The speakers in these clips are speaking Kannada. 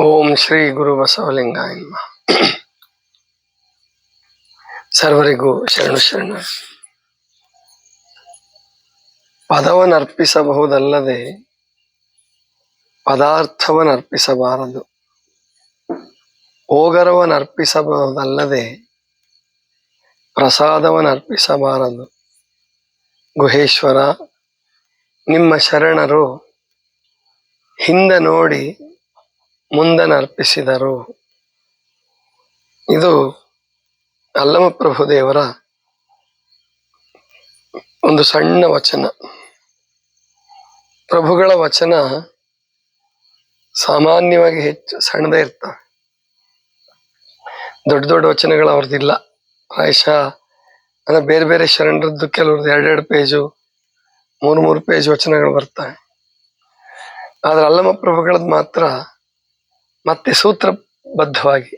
ಓಂ ಶ್ರೀ ಗುರು ಬಸವಲಿಂಗಾಯ. ಸರ್ವರಿಗೂ ಶರಣು ಶರಣ. ಪದವನ್ನರ್ಪಿಸಬಹುದಲ್ಲದೆ ಪದಾರ್ಥವನ್ನರ್ಪಿಸಬಾರದು ಓಗರವನ್ನರ್ಪಿಸಬಹುದಲ್ಲದೆ ಪ್ರಸಾದವನ್ನರ್ಪಿಸಬಾರದು ಗುಹೇಶ್ವರ, ನಿಮ್ಮ ಶರಣರು ಹಿಂದೆ ನೋಡಿ ಮುಂದನರ್ಪಿಸಿದರು ಇದು ಅಲ್ಲಮ ಪ್ರಭುದೇವರ ಒಂದು ಸಣ್ಣ ವಚನ. ಪ್ರಭುಗಳ ವಚನ ಸಾಮಾನ್ಯವಾಗಿ ಹೆಚ್ಚು ಸಣ್ಣದೇ ಇರ್ತವೆ. ದೊಡ್ಡ ದೊಡ್ಡ ವಚನಗಳು ಅವ್ರದ್ದಿಲ್ಲ. ಪ್ರಾಯಶಃ ಅಂದ್ರೆ ಬೇರೆ ಬೇರೆ ಶರಣರದ್ದು ಕೆಲವ್ರದ್ದು ಎರಡೆರಡು ಪೇಜು, ಮೂರು ಮೂರು ಪೇಜ್ ವಚನಗಳು ಬರ್ತವೆ. ಆದ್ರೆ ಅಲ್ಲಮ ಪ್ರಭುಗಳದ್ದು ಮಾತ್ರ ಮತ್ತೆ ಸೂತ್ರಬದ್ಧವಾಗಿ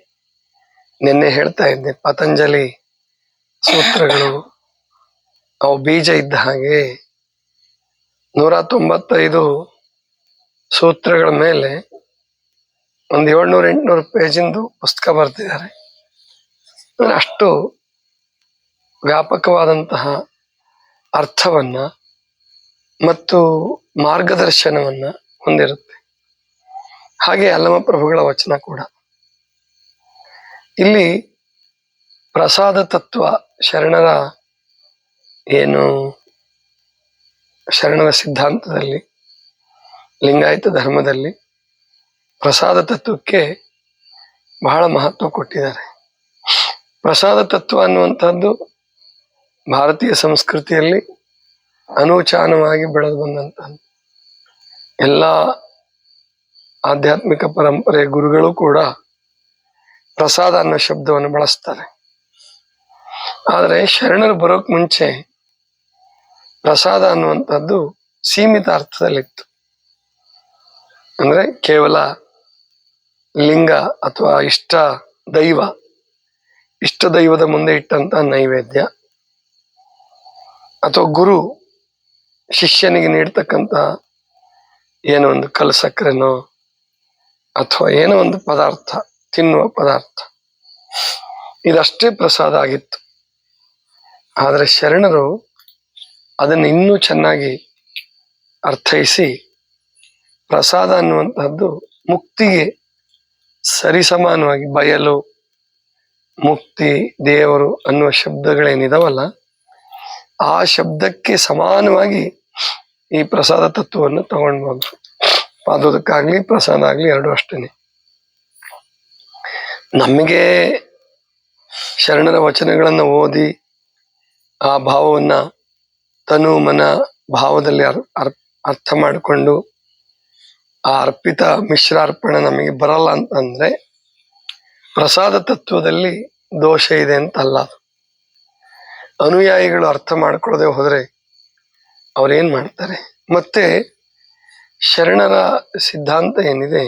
ನಿನ್ನೆ ಹೇಳ್ತಾ ಇದ್ದೆ, ಪತಂಜಲಿ ಸೂತ್ರಗಳು, ಅವು ಬೀಜ ಇದ್ದ ಹಾಗೆ ನೂರ ತೊಂಬತ್ತೈದು ಸೂತ್ರಗಳ ಮೇಲೆ ಒಂದು ಏಳ್ನೂರ ಎಂಟುನೂರು ಪೇಜಿಂದು ಪುಸ್ತಕ ಬರ್ತಿದ್ದಾರೆ. ಅಷ್ಟು ವ್ಯಾಪಕವಾದಂತಹ ಅರ್ಥವನ್ನು ಮತ್ತು ಮಾರ್ಗದರ್ಶನವನ್ನು ಹೊಂದಿರುತ್ತೆ. ಹಾಗೆ ಅಲ್ಲಮ ಪ್ರಭುಗಳ ವಚನ ಕೂಡ. ಇಲ್ಲಿ ಪ್ರಸಾದ ತತ್ವ ಶರಣರ ಏನು ಶರಣರ ಸಿದ್ಧಾಂತದಲ್ಲಿ, ಲಿಂಗಾಯತ ಧರ್ಮದಲ್ಲಿ ಪ್ರಸಾದ ತತ್ವಕ್ಕೆ ಬಹಳ ಮಹತ್ವ ಕೊಟ್ಟಿದ್ದಾರೆ. ಪ್ರಸಾದ ತತ್ವ ಅನ್ನುವಂಥದ್ದು ಭಾರತೀಯ ಸಂಸ್ಕೃತಿಯಲ್ಲಿ ಅನೂಚಾನವಾಗಿ ಬೆಳೆದು ಬಂದಂಥದ್ದು ಎಲ್ಲ ಆಧ್ಯಾತ್ಮಿಕ ಪರಂಪರೆ ಗುರುಗಳು ಕೂಡ ಪ್ರಸಾದ ಅನ್ನೋ ಶಬ್ದವನ್ನು ಬಳಸ್ತಾರೆ. ಆದರೆ ಶರಣರು ಬರೋಕ್ ಮುಂಚೆ ಪ್ರಸಾದ ಅನ್ನುವಂಥದ್ದು ಸೀಮಿತ ಅರ್ಥದಲ್ಲಿತ್ತು. ಅಂದ್ರೆ ಕೇವಲ ಲಿಂಗ ಅಥವಾ ಇಷ್ಟ ದೈವ, ಇಷ್ಟ ದೈವದ ಮುಂದೆ ಇಟ್ಟಂತ ನೈವೇದ್ಯ ಅಥವಾ ಗುರು ಶಿಷ್ಯನಿಗೆ ನೀಡ್ತಕ್ಕಂತ ಏನೋ ಒಂದು ಕಲ್ ಸಕ್ಕರೆನೋ ಅಥವಾ ಏನೋ ಒಂದು ಪದಾರ್ಥ, ತಿನ್ನುವ ಪದಾರ್ಥ. ಇದಷ್ಟೇ ಪ್ರಸಾದ ಆಗಿತ್ತು. ಆದರೆ ಶರಣರು ಅದನ್ನು ಇನ್ನೂ ಚೆನ್ನಾಗಿ ಅರ್ಥೈಸಿ ಪ್ರಸಾದ ಅನ್ನುವಂಥದ್ದು ಮುಕ್ತಿಗೆ ಸರಿಸಮಾನವಾಗಿ ಬಯಲು, ಮುಕ್ತಿ ದೇವರು ಅನ್ನುವ ಶಬ್ದಗಳೇನಿದಾವಲ್ಲ, ಆ ಶಬ್ದಕ್ಕೆ ಸಮಾನವಾಗಿ ಈ ಪ್ರಸಾದ ತತ್ವವನ್ನು ತಗೊಂಡು ಬಂದ್ರು ಪಾದೋದಕ್ಕಾಗ್ಲಿ ಪ್ರಸಾದ ಆಗ್ಲಿ ಎರಡು ಅಷ್ಟೇನೆ. ನಮಗೆ ಶರಣರ ವಚನಗಳನ್ನು ಓದಿ ಆ ಭಾವವನ್ನ ತನು ಮನ ಭಾವದಲ್ಲಿ ಅರ್, ಅರ್- ಅರ್ಥ ಮಾಡಿಕೊಂಡು ಆ ಅರ್ಪಿತ ಮಿಶ್ರಾರ್ಪಣೆ ನಮಗೆ ಬರಲ್ಲ ಅಂತಂದ್ರೆ ಪ್ರಸಾದ ತತ್ವದಲ್ಲಿ ದೋಷ ಇದೆ ಅಂತ ಅಲ್ಲ ಅನುಯಾಯಿಗಳು ಅರ್ಥ ಮಾಡ್ಕೊಳ್ಳದೆ ಹೋದ್ರೆ ಅವ್ರೇನ್ ಮಾಡ್ತಾರೆ? ಮತ್ತೆ ಶರಣರ ಸಿದ್ಧಾಂತ ಏನಿದೆ?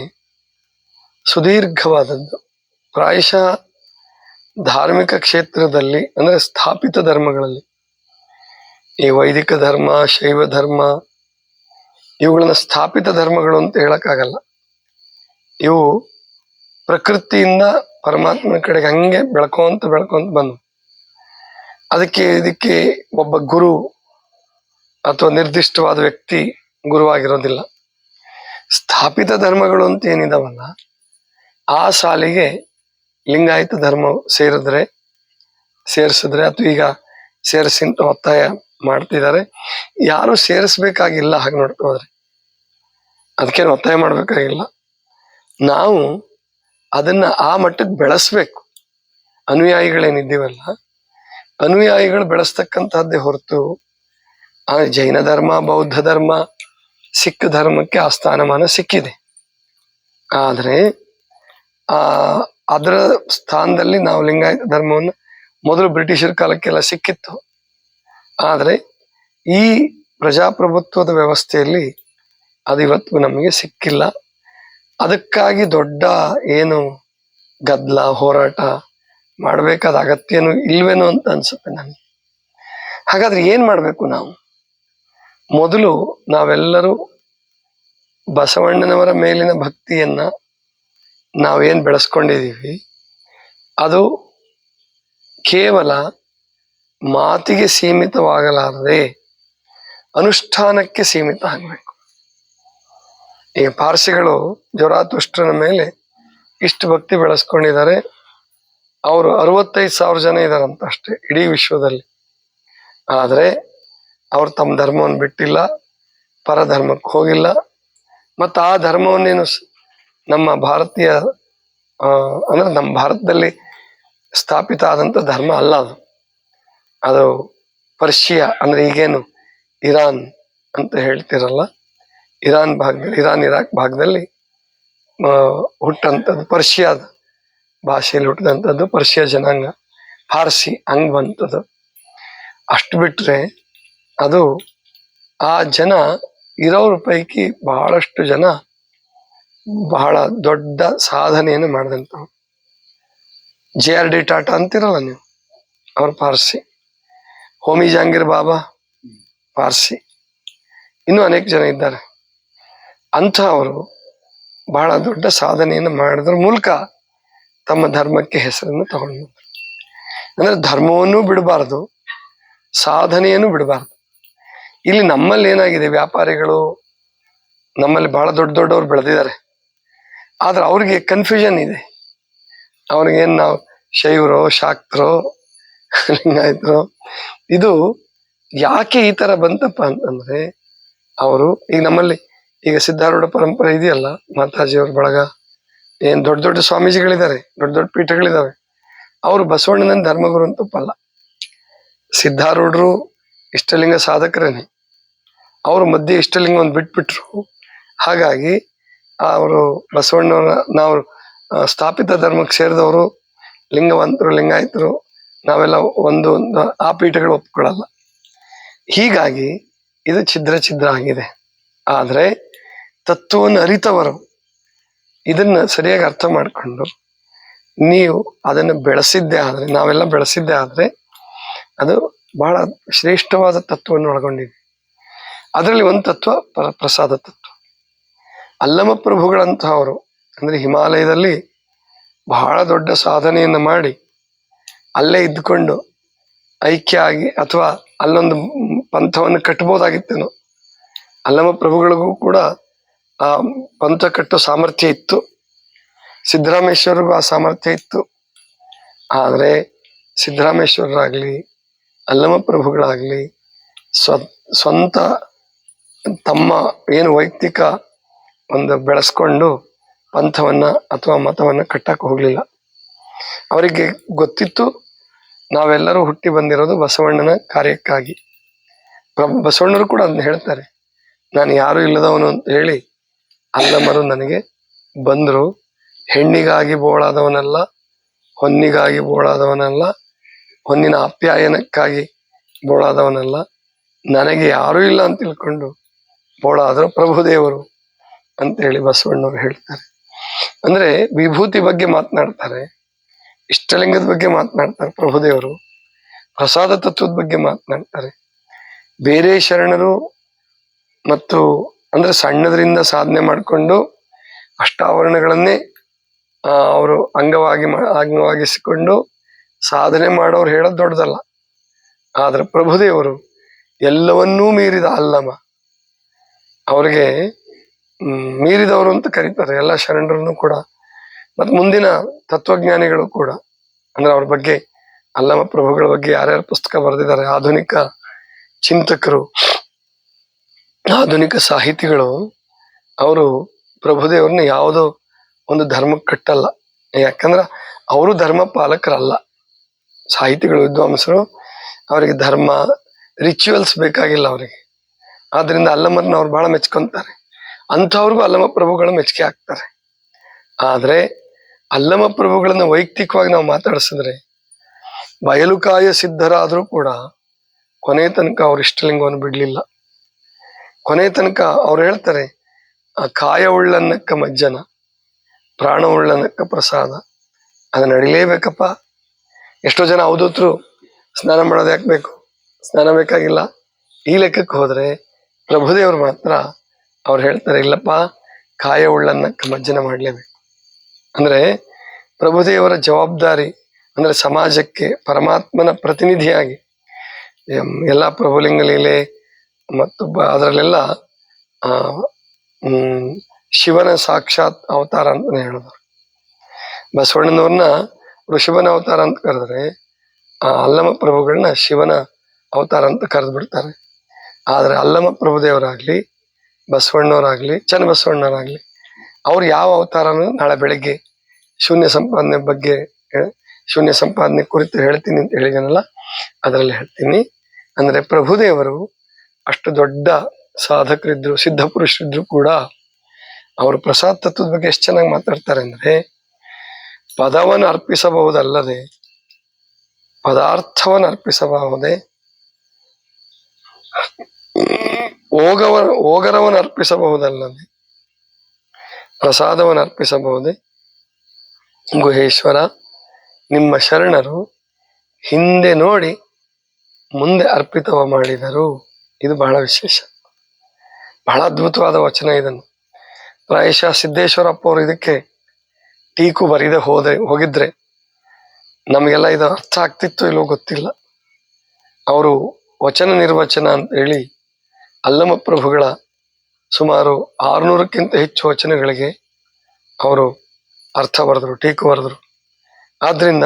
ಸುದೀರ್ಘವಾದದ್ದು. ಪ್ರಾಯಶಃ ಧಾರ್ಮಿಕ ಕ್ಷೇತ್ರದಲ್ಲಿ, ಅಂದ್ರೆ ಸ್ಥಾಪಿತ ಧರ್ಮಗಳಲ್ಲಿ, ಈ ವೈದಿಕ ಧರ್ಮ, ಶೈವ ಧರ್ಮ, ಇವುಗಳನ್ನ ಸ್ಥಾಪಿತ ಧರ್ಮಗಳು ಅಂತ ಹೇಳಕ್ಕಾಗಲ್ಲ. ಇವು ಪ್ರಕೃತಿಯಿಂದ ಪರಮಾತ್ಮನ ಕಡೆಗೆ ಹಂಗೆ ಬೆಳ್ಕೊಂತ ಬೆಳ್ಕೊಂತ ಬಂದು ಅದಕ್ಕೆ ಇದಕ್ಕೆ ಒಬ್ಬ ಗುರು ಅಥವಾ ನಿರ್ದಿಷ್ಟವಾದ ವ್ಯಕ್ತಿ ಗುರುವಾಗಿರೋದಿಲ್ಲ. ಸ್ಥಾಪಿತ ಧರ್ಮಗಳು ಅಂತ ಏನಿದಾವಲ್ಲ, ಆ ಸಾಲಿಗೆ ಲಿಂಗಾಯತ ಧರ್ಮ ಸೇರಿದ್ರೆ, ಸೇರಿಸಿದ್ರೆ, ಅಥವಾ ಈಗ ಸೇರಿಸಿ ಒತ್ತಾಯ ಮಾಡ್ತಿದ್ದಾರೆ. ಯಾರು ಸೇರಿಸ್ಬೇಕಾಗಿಲ್ಲ ಹಾಗೆ ನೋಡ್ಕೋದ್ರೆ ಹೋದ್ರೆ, ಅದಕ್ಕೇನು ಒತ್ತಾಯ ಮಾಡ್ಬೇಕಾಗಿಲ್ಲ. ನಾವು ಅದನ್ನ ಆ ಮಟ್ಟಕ್ಕೆ ಬೆಳೆಸ್ಬೇಕು. ಅನುಯಾಯಿಗಳೇನಿದ್ದೀವಲ್ಲ, ಅನುಯಾಯಿಗಳು ಬೆಳೆಸ್ತಕ್ಕಂತಹದ್ದೇ ಹೊರತು, ಆ ಜೈನ ಧರ್ಮ, ಬೌದ್ಧ ಧರ್ಮ ಸಿಖ್ ಧರ್ಮಕ್ಕೆ ಆ ಸ್ಥಾನಮಾನ ಸಿಕ್ಕಿದೆ. ಆದರೆ ಆ ಅದರ ಸ್ಥಾನದಲ್ಲಿ ನಾವು ಲಿಂಗಾಯತ ಧರ್ಮವನ್ನು ಮೊದಲು ಬ್ರಿಟಿಷರ ಕಾಲಕ್ಕೆಲ್ಲ ಸಿಕ್ಕಿತ್ತು. ಆದರೆ ಈ ಪ್ರಜಾಪ್ರಭುತ್ವದ ವ್ಯವಸ್ಥೆಯಲ್ಲಿ ಅದು ಇವತ್ತು ನಮಗೆ ಸಿಕ್ಕಿಲ್ಲ. ಅದಕ್ಕಾಗಿ ದೊಡ್ಡ ಏನು ಗದ್ದಲ ಹೋರಾಟ ಮಾಡಬೇಕಾದ ಅಗತ್ಯನೂ ಇಲ್ವೇನೋ ಅಂತ ಅನ್ಸುತ್ತೆ ನನಗೆ. ಹಾಗಾದ್ರೆ ಏನು ಮಾಡಬೇಕು ನಾವು? ಮೊದಲು ನಾವೆಲ್ಲರೂ ಬಸವಣ್ಣನವರ ಮೇಲಿನ ಭಕ್ತಿಯನ್ನ ನಾವೇನು ಬೆಳೆಸ್ಕೊಂಡಿದ್ದೀವಿ ಅದು ಕೇವಲ ಮಾತಿಗೆ ಸೀಮಿತವಾಗಲಾರದೆ ಅನುಷ್ಠಾನಕ್ಕೆ ಸೀಮಿತ ಆಗಬೇಕು. ಈಗ ಪಾರ್ಸಿಗಳು ಜ್ವರಾತುಷ್ಟನ ಮೇಲೆ ಇಷ್ಟು ಭಕ್ತಿ ಬೆಳೆಸ್ಕೊಂಡಿದ್ದಾರೆ. ಅವರು ಅರವತ್ತೈದು ಸಾವಿರ ಜನ ಇದ್ದಾರಂತ ಅಷ್ಟೇ ಇಡೀ ವಿಶ್ವದಲ್ಲಿ. ಆದರೆ ಅವ್ರು ತಮ್ಮ ಧರ್ಮವನ್ನು ಬಿಟ್ಟಿಲ್ಲ, ಪರಧರ್ಮಕ್ಕೆ ಹೋಗಿಲ್ಲ. ಮತ್ತು ಆ ಧರ್ಮವನ್ನೇನು ನಮ್ಮ ಭಾರತೀಯ ಅಂದರೆ ನಮ್ಮ ಭಾರತದಲ್ಲಿ ಸ್ಥಾಪಿತ ಆದಂಥ ಧರ್ಮ ಅಲ್ಲ ಅದು. ಅದು ಪರ್ಷಿಯಾ, ಅಂದರೆ ಈಗೇನು ಇರಾನ್ ಅಂತ ಹೇಳ್ತಿರಲ್ಲ. ಇರಾನ್ ಭಾಗದಲ್ಲಿ, ಇರಾನ್, ಇರಾಕ್ ಭಾಗದಲ್ಲಿ ಹುಟ್ಟಂಥದ್ದು ಪರ್ಷಿಯಾದ ಭಾಷೆಯಲ್ಲಿ ಹುಟ್ಟಿದಂಥದ್ದು ಪರ್ಷಿಯಾ ಜನಾಂಗ ಫಾರ್ಸಿ ಹಂಗ್ ಬಂತದ್ದು ಅಷ್ಟು ಬಿಟ್ರೆ ಅದು ಆ ಜನ ಇರೋರ ಪೈಕಿ ಬಹಳಷ್ಟು ಜನ ಬಹಳ ದೊಡ್ಡ ಸಾಧನೆಯನ್ನು ಮಾಡಿದಂಥವ್ರು. ಜೆ ಆರ್ ಡಿ ಟಾಟಾ ಅಂತಿರಲ್ಲ ನೀವು? ಅವ್ರು ಪಾರ್ಸಿ. ಹೋಮಿ ಜಹಾಂಗೀರ್ ಬಾಬಾ ಪಾರ್ಸಿ. ಇನ್ನೂ ಅನೇಕ ಜನ ಇದ್ದಾರೆ. ಅಂಥವರು ಬಹಳ ದೊಡ್ಡ ಸಾಧನೆಯನ್ನು ಮಾಡಿದ್ರ ಮೂಲಕ ತಮ್ಮ ಧರ್ಮಕ್ಕೆ ಹೆಸರನ್ನು ತಗೊಂಡು ಅಂದರೆ ಅಂದ್ರೆ ಧರ್ಮವನ್ನು ಬಿಡಬಾರದು, ಸಾಧನೆಯನ್ನು ಬಿಡಬಾರದು. ಇಲ್ಲಿ ನಮ್ಮಲ್ಲಿ ಏನಾಗಿದೆ ವ್ಯಾಪಾರಿಗಳು ನಮ್ಮಲ್ಲಿ ಬಹಳ ದೊಡ್ಡ ದೊಡ್ಡವ್ರು ಬೆಳೆದಿದ್ದಾರೆ. ಆದ್ರೆ ಅವ್ರಿಗೆ ಕನ್ಫ್ಯೂಷನ್ ಇದೆ. ಅವ್ರಿಗೇನು ನಾವು ಶೈವರೋ ಶಾಕ್ತರೋ ಲಿಂಗಾಯತರೋ, ಇದು ಯಾಕೆ ಈ ತರ ಬಂತಪ್ಪ ಅಂತಂದ್ರೆ ಅವರು ಈಗ ನಮ್ಮಲ್ಲಿ ಈಗ ಸಿದ್ಧಾರೂಢ ಪರಂಪರೆ ಇದೆಯಲ್ಲ ಮಾತಾಜಿಯವ್ರ ಬಳಗ, ಏನ್ ದೊಡ್ಡ ದೊಡ್ಡ ಸ್ವಾಮೀಜಿಗಳಿದ್ದಾರೆ, ದೊಡ್ಡ ದೊಡ್ಡ ಪೀಠಗಳಿದ್ದಾವೆ. ಅವರು ಬಸವಣ್ಣನ ಧರ್ಮಗುರು ಅಂತ ಪಲ್ಲ ಸಿದ್ಧಾರೂಢರು ಇಷ್ಟಲಿಂಗ ಸಾಧಕರೇನೆ. ಅವರು ಮಧ್ಯೆ ಇಷ್ಟಲಿಂಗವನ್ನು ಬಿಟ್ಬಿಟ್ರು. ಹಾಗಾಗಿ ಅವರು ಬಸವಣ್ಣವರ, ನಾವು ಸ್ಥಾಪಿತ ಧರ್ಮಕ್ಕೆ ಸೇರಿದವರು, ಲಿಂಗವಂತರು, ಲಿಂಗಾಯತರು, ನಾವೆಲ್ಲ ಒಂದು ಆ ಪೀಠಗಳು ಒಪ್ಕೊಳ್ಳಲ್ಲ. ಹೀಗಾಗಿ ಇದು ಛಿದ್ರ ಛಿದ್ರ ಆಗಿದೆ. ಆದರೆ ತತ್ವವನ್ನು ಅರಿತವರು, ಇದನ್ನು ಸರಿಯಾಗಿ ಅರ್ಥ ಮಾಡಿಕೊಂಡು, ನೀವು ಅದನ್ನು ಬೆಳೆಸಿದ್ದೇ ಆದರೆ, ನಾವೆಲ್ಲ ಬೆಳೆಸಿದ್ದೇ ಆದರೆ, ಅದು ಬಹಳ ಶ್ರೇಷ್ಠವಾದ ತತ್ವವನ್ನು ಒಳಗೊಂಡಿದೆ. ಅದರಲ್ಲಿ ಒಂದು ತತ್ವ ಪ್ರ- ಪ್ರಸಾದ ತತ್ವ. ಅಲ್ಲಮ ಪ್ರಭುಗಳಂತಹವರು, ಅಂದರೆ ಹಿಮಾಲಯದಲ್ಲಿ ಬಹಳ ದೊಡ್ಡ ಸಾಧನೆಯನ್ನು ಮಾಡಿ ಅಲ್ಲೇ ಇದ್ದುಕೊಂಡು ಐಕ್ಯ ಆಗಿ ಅಥವಾ ಅಲ್ಲೊಂದು ಪಂಥವನ್ನು ಕಟ್ಟಬಹುದಾಗಿತ್ತೇನೋ, ಅಲ್ಲಮ ಪ್ರಭುಗಳಿಗೂ ಕೂಡ ಆ ಪಂಥ ಕಟ್ಟೋ ಸಾಮರ್ಥ್ಯ ಇತ್ತು. ಸಿದ್ದರಾಮೇಶ್ವರಿಗೂ ಆ ಸಾಮರ್ಥ್ಯ ಇತ್ತು. ಆದರೆ ಸಿದ್ದರಾಮೇಶ್ವರರಾಗಲಿ, ಅಲ್ಲಮ ಪ್ರಭುಗಳಾಗಲಿ ಸ್ವ, ಸ್ವಂತ ತಮ್ಮ ಏನು ವೈಯಕ್ತಿಕ ಒಂದು ಬೆಳೆಸ್ಕೊಂಡು ಪಂಥವನ್ನ ಅಥವಾ ಮತವನ್ನ ಕಟ್ಟಕ್ಕೆ ಹೋಗ್ಲಿಲ್ಲ. ಅವರಿಗೆ ಗೊತ್ತಿತ್ತು, ನಾವೆಲ್ಲರೂ ಹುಟ್ಟಿ ಬಂದಿರೋದು ಬಸವಣ್ಣನ ಕಾರ್ಯಕ್ಕಾಗಿ. ಬಸವಣ್ಣರು ಕೂಡ ಅದನ್ನ ಹೇಳ್ತಾರೆ. ನಾನು ಯಾರು ಇಲ್ಲದವನು ಅಂತ ಹೇಳಿ ಅಲ್ಲಮರು ನನಗೆ ಬಂದರು. ಹೆಣ್ಣಿಗಾಗಿ ಬೋಳಾದವನಲ್ಲ, ಹೊನ್ನಿಗಾಗಿ ಬೋಳಾದವನಲ್ಲ, ಹೊನ್ನಿನ ಅಪ್ಯಾಯನಕ್ಕಾಗಿ ಬೋಳಾದವನಲ್ಲ. ನನಗೆ ಯಾರೂ ಇಲ್ಲ ಅಂತ ತಿಳ್ಕೊಂಡು ಬೋಳಾದ್ರು ಪ್ರಭುದೇವರು ಅಂತ ಹೇಳಿ ಬಸವಣ್ಣವ್ರು ಹೇಳ್ತಾರೆ. ಅಂದ್ರೆ ವಿಭೂತಿ ಬಗ್ಗೆ ಮಾತನಾಡ್ತಾರೆ, ಇಷ್ಟಲಿಂಗದ ಬಗ್ಗೆ ಮಾತನಾಡ್ತಾರೆ ಪ್ರಭುದೇವರು, ಪ್ರಸಾದ ತತ್ವದ ಬಗ್ಗೆ ಮಾತನಾಡ್ತಾರೆ. ಬೇರೆ ಶರಣರು ಮತ್ತು ಅಂದ್ರೆ ಸಣ್ಣದರಿಂದ ಸಾಧನೆ ಮಾಡಿಕೊಂಡು ಅಷ್ಟಾವರಣಗಳನ್ನೇ ಅವರು ಅಂಗವಾಗಿ ಅಂಗವಾಗಿಸಿಕೊಂಡು ಸಾಧನೆ ಮಾಡೋರು ಹೇಳೋದು ದೊಡ್ಡದಲ್ಲ. ಆದ್ರೆ ಪ್ರಭುದೇವರು ಎಲ್ಲವನ್ನೂ ಮೀರಿದ ಅಲ್ಲಮ ಅವ್ರಿಗೆ ಮೀರಿದವರು ಅಂತ ಕರೀತಾರೆ, ಎಲ್ಲ ಶರಣರನ್ನು ಕೂಡ. ಮತ್ತು ಮುಂದಿನ ತತ್ವಜ್ಞಾನಿಗಳು ಕೂಡ. ಅಂದ್ರೆ ಅವ್ರ ಬಗ್ಗೆ ಅಲ್ಲಮ ಪ್ರಭುಗಳ ಬಗ್ಗೆ ಯಾರ್ಯಾರು ಪುಸ್ತಕ ಬರೆದಿದ್ದಾರೆ, ಆಧುನಿಕ ಚಿಂತಕರು, ಆಧುನಿಕ ಸಾಹಿತಿಗಳು, ಅವರು ಪ್ರಭುದೇವ್ರನ್ನ ಯಾವುದೋ ಒಂದು ಧರ್ಮಕ್ಕೆ ಕಟ್ಟಲ್ಲ. ಯಾಕಂದ್ರ ಅವರು ಧರ್ಮ ಪಾಲಕರಲ್ಲ. ಸಾಹಿತಿಗಳು, ವಿದ್ವಾಂಸರು, ಅವರಿಗೆ ಧರ್ಮ ರಿಚುವಲ್ಸ್ ಬೇಕಾಗಿಲ್ಲ ಅವರಿಗೆ. ಆದ್ರಿಂದ ಅಲ್ಲಮ್ಮನ ಅವ್ರು ಬಹಳ ಮೆಚ್ಕೊಂತಾರೆ. ಅಂಥವ್ರಿಗೂ ಅಲ್ಲಮ ಪ್ರಭುಗಳು ಮೆಚ್ಚುಗೆ ಆಗ್ತಾರೆ ಆದ್ರೆ ಅಲ್ಲಮ ಪ್ರಭುಗಳನ್ನ ವೈಯಕ್ತಿಕವಾಗಿ ನಾವು ಮಾತಾಡಿಸಿದ್ರೆ ಬಯಲುಕಾಯ ಸಿದ್ಧರಾದರೂ ಕೂಡ ಕೊನೆ ತನಕ ಅವ್ರ ಇಷ್ಟಲಿಂಗವನ್ನು ಬಿಡ್ಲಿಲ್ಲ. ಕೊನೆ ತನಕ ಅವ್ರು ಹೇಳ್ತಾರೆ, ಆ ಕಾಯ ಉಳ್ಳನ್ನಕ್ಕ ಮಜ್ಜನ, ಪ್ರಾಣ ಉಳ್ಳನಕ್ಕ ಪ್ರಸಾದ, ಅದನ್ನ ನಡಿಲೇಬೇಕಪ್ಪ ಎಷ್ಟೋ ಜನ ಅವಧೂತರು ಸ್ನಾನ ಮಾಡೋದು ಯಾಕೆ ಬೇಕು? ಸ್ನಾನ ಬೇಕಾಗಿಲ್ಲ. ಈ ಲೆಕ್ಕಕ್ಕೆ ಹೋದ್ರೆ ಪ್ರಭುದೇವರು ಮಾತ್ರ ಅವ್ರು ಹೇಳ್ತಾರೆ, ಇಲ್ಲಪ್ಪ ಕಾಯ ಉಳ್ಳನ್ನ ಮಜ್ಜನ ಮಾಡಲೇಬೇಕು. ಅಂದ್ರೆ ಪ್ರಭುದೇವರ ಜವಾಬ್ದಾರಿ, ಅಂದ್ರೆ ಸಮಾಜಕ್ಕೆ ಪರಮಾತ್ಮನ ಪ್ರತಿನಿಧಿಯಾಗಿ ಎಲ್ಲ ಪ್ರಭುಲಿಂಗ ಲೀಲೆ ಮತ್ತು ಅದರಲ್ಲೆಲ್ಲ ಶಿವನ ಸಾಕ್ಷಾತ್ ಅವತಾರ ಅಂತಲೇ ಹೇಳಿದ್ರು ಬಸವಣ್ಣನವ್ರನ್ನ ಋಷಭನ ಅವತಾರ ಅಂತ ಕರೆದ್ರೆ, ಆ, ಅಲ್ಲಮ ಪ್ರಭುಗಳನ್ನ ಶಿವನ ಅವತಾರ ಅಂತ ಕರೆದು ಬಿಡ್ತಾರೆ ಆದ್ರೆ ಅಲ್ಲಮ ಪ್ರಭುದೇವರಾಗ್ಲಿ, ಬಸವಣ್ಣವರಾಗ್ಲಿ ಚನ್ನಬಸವಣ್ಣವರಾಗ್ಲಿ ಅವ್ರು ಯಾವ ಅವತಾರನ ನಾಳೆ ಬೆಳಿಗ್ಗೆ ಶೂನ್ಯ ಸಂಪಾದನೆ ಬಗ್ಗೆ ಶೂನ್ಯ ಸಂಪಾದನೆ ಕುರಿತು ಹೇಳ್ತೀನಿ ಅಂತ ಹೇಳಿದನಲ್ಲ, ಅದರಲ್ಲಿ ಹೇಳ್ತೀನಿ. ಅಂದ್ರೆ ಪ್ರಭುದೇವರು ಅಷ್ಟು ದೊಡ್ಡ ಸಾಧಕರಿದ್ರು, ಸಿದ್ಧ ಪುರುಷರಿದ್ರು ಕೂಡ ಅವರು ಪ್ರಸಾದ ತತ್ವದ ಬಗ್ಗೆ ಎಷ್ಟು ಚೆನ್ನಾಗಿ ಮಾತಾಡ್ತಾರೆ ಅಂದ್ರೆ, ಪದವನ್ನು ಅರ್ಪಿಸಬಹುದಲ್ಲದೆ, ಪದಾರ್ಥವನ್ನು ಅರ್ಪಿಸಬಹುದೇ? ಓಗವ ಹೋಗರವನ್ನು ಅರ್ಪಿಸಬಹುದಲ್ಲದೆ ಪ್ರಸಾದವನ್ನು ಅರ್ಪಿಸಬಹುದೇ? ಗುಹೇಶ್ವರ, ನಿಮ್ಮ ಶರಣರು ಹಿಂದೆ ನೋಡಿ ಮುಂದೆ ಅರ್ಪಿತವ ಮಾಡಿದರು. ಇದು ಬಹಳ ವಿಶೇಷ. ಬಹಳ ಅದ್ಭುತವಾದ ವಚನ ಇದನ್ನು. ಪ್ರಾಯಶಃ ಸಿದ್ದೇಶ್ವರಪ್ಪ ಅವರು ಇದಕ್ಕೆ ಟೀಕು ಬರೀದೆ ಹೋದೆ, ಹೋಗಿದ್ರೆ ನಮಗೆಲ್ಲ ಇದು ಅರ್ಥ ಆಗ್ತಿತ್ತು ಇಲ್ಲೋ ಗೊತ್ತಿಲ್ಲ. ಅವರು ವಚನ ನಿರ್ವಚನ ಅಂತ ಹೇಳಿ ಅಲ್ಲಮ ಪ್ರಭುಗಳ ಸುಮಾರು ಆರುನೂರಕ್ಕಿಂತ ಹೆಚ್ಚು ವಚನಗಳಿಗೆ ಅವರು ಅರ್ಥ ಬರೆದರು, ಟೀಕು ಬರೆದರು. ಆದ್ದರಿಂದ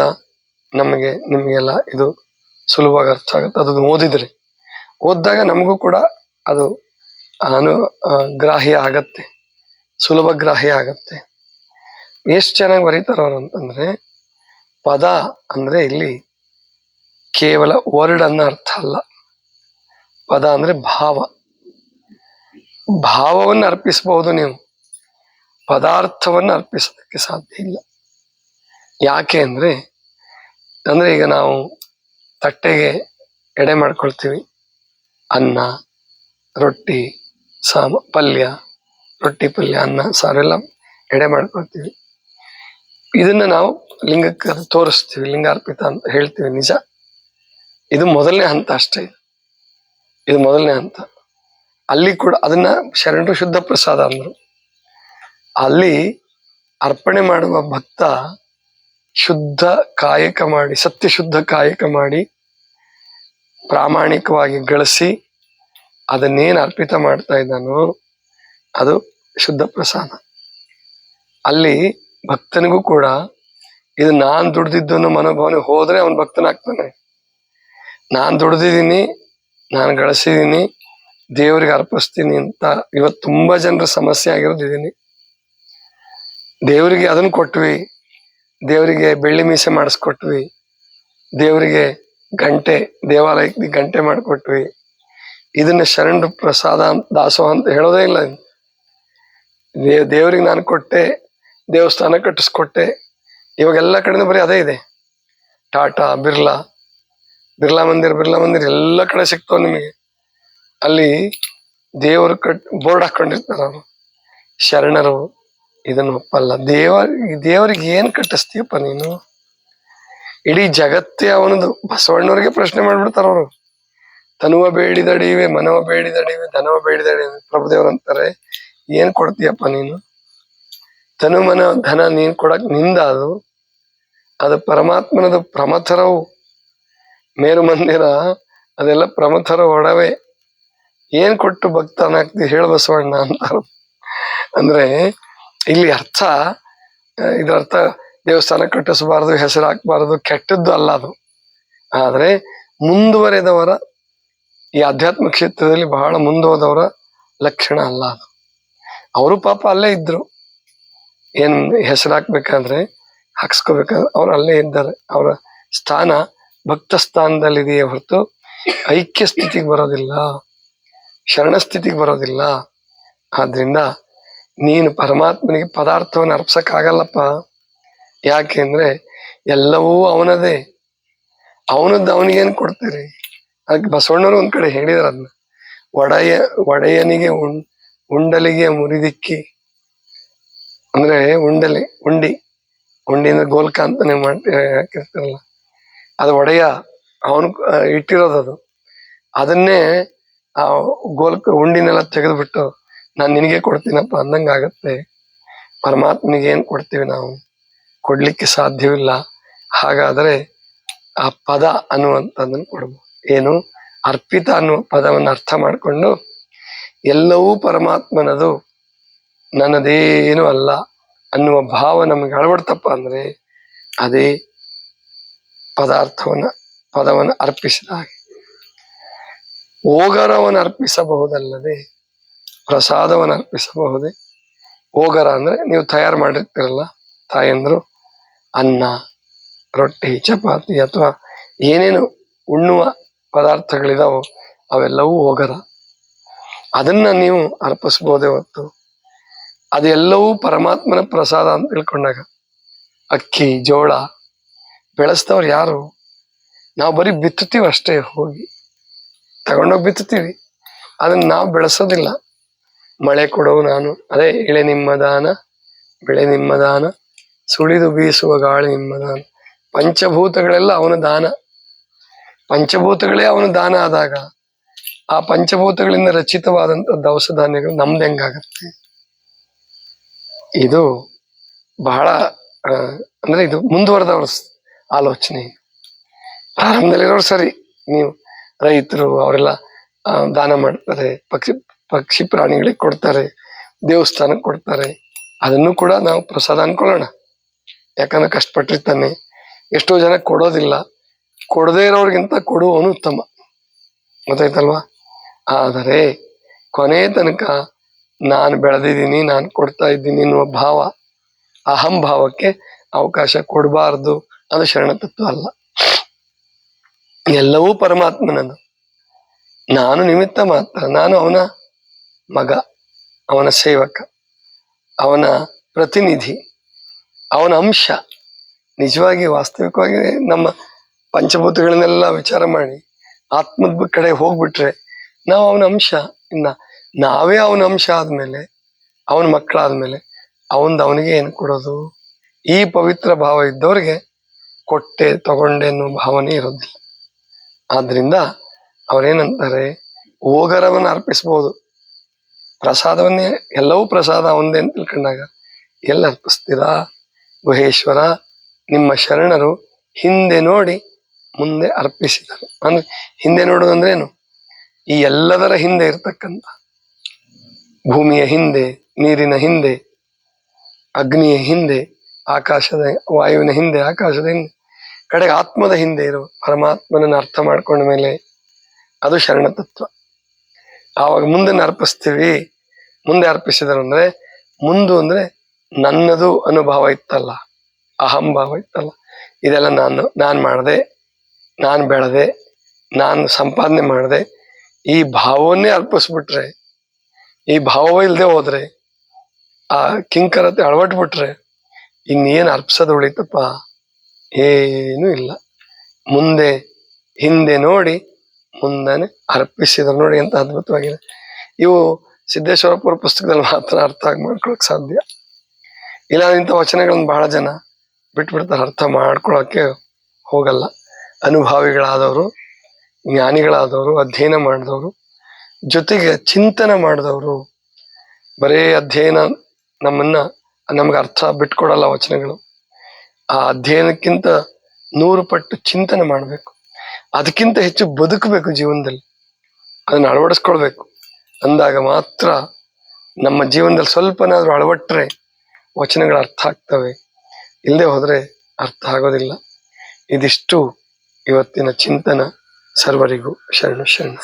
ನಮಗೆ, ನಿಮಗೆಲ್ಲ ಇದು ಸುಲಭವಾಗಿ ಅರ್ಥ ಆಗುತ್ತೆ. ಅದನ್ನು ಓದಿದರೆ. ಓದಿದಾಗ ನಮಗೂ ಕೂಡ ಅದು ಅನು ಗ್ರಾಹ್ಯ ಆಗತ್ತೆ. ಸುಲಭ ಗ್ರಾಹ್ಯ ಆಗತ್ತೆ. ಎಷ್ಟು ಚೆನ್ನಾಗಿ ಬರೀತಾರ ಅವರು ಅಂತಂದ್ರೆ, ಪದ ಅಂದ್ರೆ ಇಲ್ಲಿ ಕೇವಲ ವರ್ಡ್ ಅನ್ನೋ ಅರ್ಥ ಅಲ್ಲ. ಪದ ಅಂದ್ರೆ ಭಾವ. ಭಾವವನ್ನು ಅರ್ಪಿಸಬಹುದು ನೀವು. ಪದಾರ್ಥವನ್ನು ಅರ್ಪಿಸೋದಕ್ಕೆ ಸಾಧ್ಯ ಇಲ್ಲ. ಯಾಕೆ ಅಂದರೆ ಅಂದರೆ ಈಗ ನಾವು ತಟ್ಟೆಗೆ ಎಡೆ ಮಾಡ್ಕೊಳ್ತೀವಿ. ಅನ್ನ, ರೊಟ್ಟಿ, ಸಾಮ, ಪಲ್ಯ, ರೊಟ್ಟಿ, ಪಲ್ಯ, ಅನ್ನ ಸಾರೆಲ್ಲ ಎಡೆ ಮಾಡ್ಕೊಳ್ತೀವಿ. ಇದನ್ನು ನಾವು ಲಿಂಗಕ್ಕೆ ತೋರಿಸ್ತೀವಿ, ಲಿಂಗಾರ್ಪಿತ ಅಂತ ಹೇಳ್ತೀವಿ ನಿಜ. ಇದು ಮೊದಲನೇ ಹಂತ ಅಷ್ಟೇ. ಇದು ಮೊದಲನೇ ಹಂತ. ಅಲ್ಲಿ ಕೂಡ ಅದನ್ನ ಶರಣರು ಶುದ್ಧ ಪ್ರಸಾದ ಅಂದರು. ಅಲ್ಲಿ ಅರ್ಪಣೆ ಮಾಡುವ ಭಕ್ತ ಶುದ್ಧ ಕಾಯಕ ಮಾಡಿ ಸತ್ಯ ಶುದ್ಧ ಕಾಯಕ ಮಾಡಿ ಪ್ರಾಮಾಣಿಕವಾಗಿ ಗಳಿಸಿ ಅದನ್ನೇನು ಅರ್ಪಿತ ಮಾಡ್ತಾ ಇದ್ದಾನೋ ಅದು ಶುದ್ಧ ಪ್ರಸಾದ. ಅಲ್ಲಿ ಭಕ್ತನಿಗೂ ಕೂಡ ಇದು ನಾನ್ ದುಡ್ದಿದ್ದು ಅನ್ನೋ ಮನೋಭಾವನೆ ಹೋದ್ರೆ ಅವನ್ ಭಕ್ತನಾಗ್ತಾನೆ. ನಾನ್ ದುಡ್ದಿದ್ದೀನಿ, ನಾನು ಗಳಿಸಿದ್ದೀನಿ ದೇವರಿಗೆ ಅರ್ಪಿಸ್ತೀನಿ ಅಂತ ಇವತ್ತು ತುಂಬಾ ಜನರ ಸಮಸ್ಯೆ ಆಗಿರೋದಿದ್ದೀನಿ. ದೇವರಿಗೆ ಅದನ್ನು ಕೊಟ್ವಿ. ದೇವರಿಗೆ ಬೆಳ್ಳಿ ಮೀಸೆ ಮಾಡಿಸ್ಕೊಟ್ವಿ. ದೇವರಿಗೆ ಗಂಟೆ, ದೇವಾಲಯಕ್ಕೆ ಗಂಟೆ ಮಾಡಿಕೊಟ್ವಿ. ಇದನ್ನ ಶರಣರು ಪ್ರಸಾದ, ದಾಸೋಹ ಅಂತ ಹೇಳೋದೇ ಇಲ್ಲ. ದೇವ್ರಿಗೆ ನಾನು ಕೊಟ್ಟೆ, ದೇವಸ್ಥಾನ ಕಟ್ಟಿಸ್ಕೊಟ್ಟೆ. ಇವಾಗ ಎಲ್ಲ ಕಡೆನೂ ಬರೀ ಅದೇ ಇದೆ. ಟಾಟಾ, ಬಿರ್ಲಾ ಬಿರ್ಲಾ ಮಂದಿರ್ ಬಿರ್ಲಾ ಮಂದಿರ್ ಎಲ್ಲ ಕಡೆ ಸಿಗ್ತಾವ ನಿಮಗೆ. ಅಲ್ಲಿ ದೇವರು ಕಟ್ ಬೋರ್ಡ್ ಹಾಕೊಂಡಿರ್ತಾರ ಅವರು ಶರಣರು ಇದನ್ನು ಒಪ್ಪಲ್ಲ. ದೇವ, ದೇವರಿಗೆ ಏನ್ ಕಟ್ಟಿಸ್ತೀಯಪ್ಪ ನೀನು? ಇಡೀ ಜಗತ್ತೇ ಅವನದು. ಬಸವಣ್ಣವ್ರಿಗೆ ಪ್ರಶ್ನೆ ಮಾಡ್ಬಿಡ್ತಾರ ಅವರು. ತನುವ ಬೇಡಿದಡಿವೆ, ಮನವ ಬೇಡಿದಡಿವೆ, ಧನವ ಬೇಡಿದಡಿವೆ ಪ್ರಭುದೇವ್ರು ಅಂತಾರೆ. ಏನ್ ಕೊಡ್ತೀಯಪ್ಪ ನೀನು? ತನು, ಮನ, ಧನ ನೀನ್ ಕೊಡಕ್ನಿಂದ ಅದು. ಅದು ಪರಮಾತ್ಮನದು ಪ್ರಮಥರವು. ಮೇರು ಮಂದಿರ ಅದೆಲ್ಲ ಪ್ರಮಥರ ಒಡವೆ. ಏನ್ ಕೊಟ್ಟು ಭಕ್ತನಾಗ್ತಿ ಹೇಳ ಬಸವಣ್ಣ ಅಂತಾರ. ಅಂದ್ರೆ ಇಲ್ಲಿ ಅರ್ಥ ಇದರರ್ಥ ದೇವಸ್ಥಾನ ಕಟ್ಟಿಸಬಾರದು, ಹೆಸರು ಹಾಕಬಾರದು, ಕೆಟ್ಟದ್ದು ಅಲ್ಲ ಅದು. ಆದ್ರೆ ಮುಂದುವರೆದವರ, ಈ ಆಧ್ಯಾತ್ಮ ಕ್ಷೇತ್ರದಲ್ಲಿ ಬಹಳ ಮುಂದುವರೆದವರ ಲಕ್ಷಣ ಅಲ್ಲ ಅದು. ಅವರು ಪಾಪ ಅಲ್ಲೇ ಇದ್ರು. ಏನ್ ಹೆಸರು ಹಾಕ್ಬೇಕಾದ್ರೆ ಹಾಕ್ಸ್ಕೋಬೇಕಂದ್ರೆ ಅವ್ರು ಅಲ್ಲೇ ಇದ್ದಾರೆ. ಅವರ ಸ್ಥಾನ ಭಕ್ತ ಸ್ಥಾನದಲ್ಲಿದೆಯೇ ಹೊರತು ಐಕ್ಯ ಸ್ಥಿತಿಗೆ ಬರೋದಿಲ್ಲ. ಶರಣ ಸ್ಥಿತಿಗೆ ಬರೋದಿಲ್ಲ. ಆದ್ರಿಂದ ನೀನು ಪರಮಾತ್ಮನಿಗೆ ಪದಾರ್ಥವನ್ನು ಅರ್ಪಿಸಕ್ಕಾಗಲ್ಲಪ್ಪ. ಯಾಕೆಂದ್ರೆ ಎಲ್ಲವೂ ಅವನದೇ. ಅವನದ್ದು ಅವನಿಗೇನು ಕೊಡ್ತೀರಿ? ಅದಕ್ಕೆ ಬಸವಣ್ಣರು ಒಂದು ಕಡೆ ಹೇಳಿದ್ರು ಅದನ್ನ. ಒಡೆಯ, ಒಡೆಯನಿಗೆ ಉಂಡಲಿಗೆ ಮುರಿದಿಕ್ಕಿ. ಅಂದ್ರೆ ಉಂಡಲಿ, ಉಂಡಿ. ಉಂಡಿ ಅಂದ್ರೆ ಗೋಲ್ಕ ಅಂತಾನೆ ಮಾಡಿ ಅದು ಒಡೆಯ, ಅವನು ಇಟ್ಟಿರೋದು ಅದು. ಅದನ್ನೇ ಆ ಗೋಲ್ಕ ಉಂಡಿನೆಲ್ಲ ತೆಗೆದ್ಬಿಟ್ಟು ನಾನ್ ನಿನಗೆ ಕೊಡ್ತೀನಪ್ಪ ಅಂದಂಗ ಆಗತ್ತೆ. ಪರಮಾತ್ಮನಿಗೆ ಏನ್ ಕೊಡ್ತೀವಿ ನಾವು? ಕೊಡ್ಲಿಕ್ಕೆ ಸಾಧ್ಯವಿಲ್ಲ. ಹಾಗಾದರೆ ಆ ಪದ ಅನ್ನುವಂಥದ್ದನ್ನು ಕೊಡ್ಬೋದು ಏನು? ಅರ್ಪಿತ ಅನ್ನುವ ಪದವನ್ನು ಅರ್ಥ ಮಾಡಿಕೊಂಡು ಎಲ್ಲವೂ ಪರಮಾತ್ಮನದು ನನ್ನದೇನು ಅಲ್ಲ ಅನ್ನುವ ಭಾವ ನಮಗೆ ಅಳವಡ್ತಪ್ಪ ಅಂದ್ರೆ ಅದೇ ಪದಾರ್ಥವನ್ನ, ಪದವನ್ನು ಅರ್ಪಿಸಿದ ಹಾಗೆ. ಓಗರವನ್ನು ಅರ್ಪಿಸಬಹುದಲ್ಲದೆ, ಪ್ರಸಾದವನ್ನು ಅರ್ಪಿಸಬಹುದೇ? ಓಗರ ಅಂದ್ರೆ ನೀವು ತಯಾರು ಮಾಡಿರ್ತೀರಲ್ಲ, ತಾಯಂದ್ರು, ಅನ್ನ, ರೊಟ್ಟಿ, ಚಪಾತಿ ಅಥವಾ ಏನೇನು ಉಣ್ಣುವ ಪದಾರ್ಥಗಳಿದಾವೋ ಅವೆಲ್ಲವೂ ಹೋಗರ ಅದನ್ನ ನೀವು ಅರ್ಪಿಸ್ಬೋದೇ ಹೊತ್ತು. ಅದೆಲ್ಲವೂ ಪರಮಾತ್ಮನ ಪ್ರಸಾದ ಅಂತ ತಿಳ್ಕೊಂಡಾಗ ಅಕ್ಕಿ, ಜೋಳ ಬೆಳೆಸ್ದವ್ರು ಯಾರು? ನಾವು ಬರೀ ಬಿತ್ತುತ್ತೀವಿ ಅಷ್ಟೇ ಹೋಗಿ. ತಗೊಂಡೋಗಿ ಬಿತ್ತುತ್ತೀವಿ. ಅದನ್ನ ನಾವು ಬೆಳೆಸೋದಿಲ್ಲ. ಮಳೆ ಕೊಡವು ನಾನು, ಅದೇ ಎಳೆ ನಿಮ್ಮ ದಾನ, ಬೆಳೆ ನಿಮ್ಮ ದಾನ, ಸುಳಿದು ಬೀಸುವ ಗಾಳಿ ನಿಮ್ಮ ದಾನ. ಪಂಚಭೂತಗಳೆಲ್ಲ ಅವನ ದಾನ. ಪಂಚಭೂತಗಳೇ ಅವನ ದಾನ ಆದಾಗ ಆ ಪಂಚಭೂತಗಳಿಂದ ರಚಿತವಾದಂತ ದವಸ ಧಾನ್ಯಗಳು ನಮ್ದು ಹೆಂಗಾಗತ್ತೆ? ಇದು ಬಹಳ ಅಂದ್ರೆ ಇದು ಮುಂದುವರೆದವ್ರ ಆಲೋಚನೆ. ಪ್ರಾರಂಭದಲ್ಲಿರೋರು ಸರಿ, ನೀವು ರೈತರು ಅವರೆಲ್ಲ ದಾನ ಮಾಡ್ತಾರೆ, ಪಕ್ಷಿ ಪಕ್ಷಿ ಪ್ರಾಣಿಗಳಿಗೆ ಕೊಡ್ತಾರೆ, ದೇವಸ್ಥಾನಕ್ಕೆ ಕೊಡ್ತಾರೆ. ಅದನ್ನು ಕೂಡ ನಾವು ಪ್ರಸಾದ ಅನ್ಕೊಳ್ಳೋಣ. ಯಾಕಂದ್ರೆ ಕಷ್ಟಪಟ್ಟಿರ್ತಾನೆ ಎಷ್ಟೋ ಜನ ಕೊಡೋದಿಲ್ಲ. ಕೊಡದೇ ಇರೋರ್ಗಿಂತ ಕೊಡುವವನು ಉತ್ತಮ. ಗೊತ್ತಾಯ್ತಲ್ವಾ? ಆದರೆ, ಕೊನೆ ತನಕ ನಾನು ಬೆಳೆದಿದ್ದೀನಿ, ನಾನು ಕೊಡ್ತಾ ಇದ್ದೀನಿ ಎನ್ನುವ ಭಾವ, ಅಹಂ ಭಾವಕ್ಕೆ ಅವಕಾಶ ಕೊಡಬಾರ್ದು ಅದು ಶರಣತತ್ವ ಅಲ್ಲ. ಎಲ್ಲವೂ ಪರಮಾತ್ಮನದು ನಾನು ನಿಮಿತ್ತ ಮಾತ್ರ. ನಾನು ಅವನ ಮಗ, ಅವನ ಸೇವಕ, ಅವನ ಪ್ರತಿನಿಧಿ, ಅವನ ಅಂಶ. ನಿಜವಾಗಿ, ವಾಸ್ತವಿಕವಾಗಿ ನಮ್ಮ ಪಂಚಭೂತಗಳನ್ನೆಲ್ಲ ವಿಚಾರ ಮಾಡಿ ಆತ್ಮದ ಕಡೆ ಹೋಗ್ಬಿಟ್ರೆ ನಾವು ಅವನ ಅಂಶ. ಇನ್ನ ನಾವೇ ಅವನ ಅಂಶ ಆದ್ಮೇಲೆ, ಅವನ ಮಕ್ಕಳಾದ್ಮೇಲೆ ಅವನ್ ಅವನಿಗೆ ಏನು ಕೊಡೋದು? ಈ ಪವಿತ್ರ ಭಾವ ಇದ್ದವ್ರಿಗೆ ಕೊಟ್ಟೆ, ತಗೊಂಡೆ ಅನ್ನೋ ಭಾವನೆ ಇರೋದಿಲ್ಲ. ಆದ್ರಿಂದ ಅವರೇನಂತಾರೆ, ಓಗರವನ್ನು ಅರ್ಪಿಸ್ಬೋದು. ಪ್ರಸಾದವನ್ನೇ, ಎಲ್ಲವೂ ಪ್ರಸಾದ ಒಂದೇ ಅಂತ ತಿಳ್ಕೊಂಡಾಗ, ಎಲ್ಲ ಅರ್ಪಿಸ್ತೀರಾ? ಗುಹೇಶ್ವರ, ನಿಮ್ಮ ಶರಣರು ಹಿಂದೆ ನೋಡಿ ಮುಂದೆ ಅರ್ಪಿಸಿದರು. ಅಂದ್ರೆ ಹಿಂದೆ ನೋಡೋದಂದ್ರೇನು ಈ ಎಲ್ಲದರ ಹಿಂದೆ ಇರ್ತಕ್ಕಂಥ ಭೂಮಿಯ ಹಿಂದೆ, ನೀರಿನ ಹಿಂದೆ, ಅಗ್ನಿಯ ಹಿಂದೆ, ಆಕಾಶದ ವಾಯುವಿನ ಹಿಂದೆ, ಆಕಾಶದ ಹಿಂದೆ. ಕಡೆಗೆ ಆತ್ಮದ ಹಿಂದೆ ಇರು. ಪರಮಾತ್ಮನನ್ನು ಅರ್ಥ ಮಾಡ್ಕೊಂಡ ಮೇಲೆ ಅದು ಶರಣತತ್ವ. ಆವಾಗ ಮುಂದೆ ಅರ್ಪಿಸ್ತೀವಿ. ಮುಂದೆ ಅರ್ಪಿಸಿದರು ಅಂದ್ರೆ ಮುಂದು ಅಂದ್ರೆ ನನ್ನದು ಅನುಭವ ಇತ್ತಲ್ಲ. ಅಹಂಭಾವ ಇತ್ತಲ್ಲ. ಇದೆಲ್ಲ ನಾನು ನಾನು ಮಾಡಿದೆ, ನಾನು ಬೆಳೆದೆ, ನಾನು ಸಂಪಾದನೆ ಮಾಡಿದೆ. ಈ ಭಾವವನ್ನೇ ಅರ್ಪಿಸ್ಬಿಟ್ರೆ, ಈ ಭಾವ ಇಲ್ಲದೆ ಹೋದ್ರೆ, ಆ ಕಿಂಕರತೆ ಅಳವಟ್ಬಿಟ್ರೆ ಇನ್ನೇನು ಅರ್ಪಿಸೋದು ಉಳಿತಪ್ಪ? ಏನೂ ಇಲ್ಲ. ಮುಂದೆ, ಹಿಂದೆ ನೋಡಿ, ಮುಂದನೆ ಅರ್ಪಿಸಿದ್ರು ನೋಡಿ ಅಂತ ಅದ್ಭುತವಾಗಿದೆ. ಇವು ಸಿದ್ದೇಶ್ವರಪುರ ಪುಸ್ತಕದಲ್ಲಿ ಮಾತ್ರ ಅರ್ಥ ಆಗಿ ಮಾಡ್ಕೊಳಕ್ ಸಾಧ್ಯ. ಇಲ್ಲ, ಇಂಥ ವಚನಗಳನ್ನ ಬಹಳ ಜನ ಬಿಟ್ಬಿಡ್ತಾರೆ. ಅರ್ಥ ಮಾಡ್ಕೊಳಕ್ಕೆ ಹೋಗಲ್ಲ. ಅನುಭಾವಿಗಳಾದವರು, ಜ್ಞಾನಿಗಳಾದವರು, ಅಧ್ಯಯನ ಮಾಡಿದವರು, ಜೊತೆಗೆ ಚಿಂತನೆ ಮಾಡಿದವರು, ಬರೇ ಅಧ್ಯಯನ ನಮ್ಮನ್ನ ನಮ್ಗೆ ಅರ್ಥ ಬಿಟ್ಕೊಡಲ್ಲ ವಚನಗಳು. ಆ ಅಧ್ಯಯನಕ್ಕಿಂತ ನೂರು ಪಟ್ಟು ಚಿಂತನೆ ಮಾಡಬೇಕು. ಅದಕ್ಕಿಂತ ಹೆಚ್ಚು ಬದುಕಬೇಕು ಜೀವನದಲ್ಲಿ. ಅದನ್ನು ಅಳವಡಿಸ್ಕೊಳ್ಬೇಕು. ಅಂದಾಗ ಮಾತ್ರ ನಮ್ಮ ಜೀವನದಲ್ಲಿ ಸ್ವಲ್ಪನಾದರೂ ಅಳವಟ್ರೆ ವಚನಗಳು ಅರ್ಥ ಆಗ್ತವೆ. ಇಲ್ಲದೆ ಹೋದರೆ ಅರ್ಥ ಆಗೋದಿಲ್ಲ. ಇದಿಷ್ಟು ಇವತ್ತಿನ ಚಿಂತನ. ಸರ್ವರಿಗೂ ಶರಣ ಶರಣ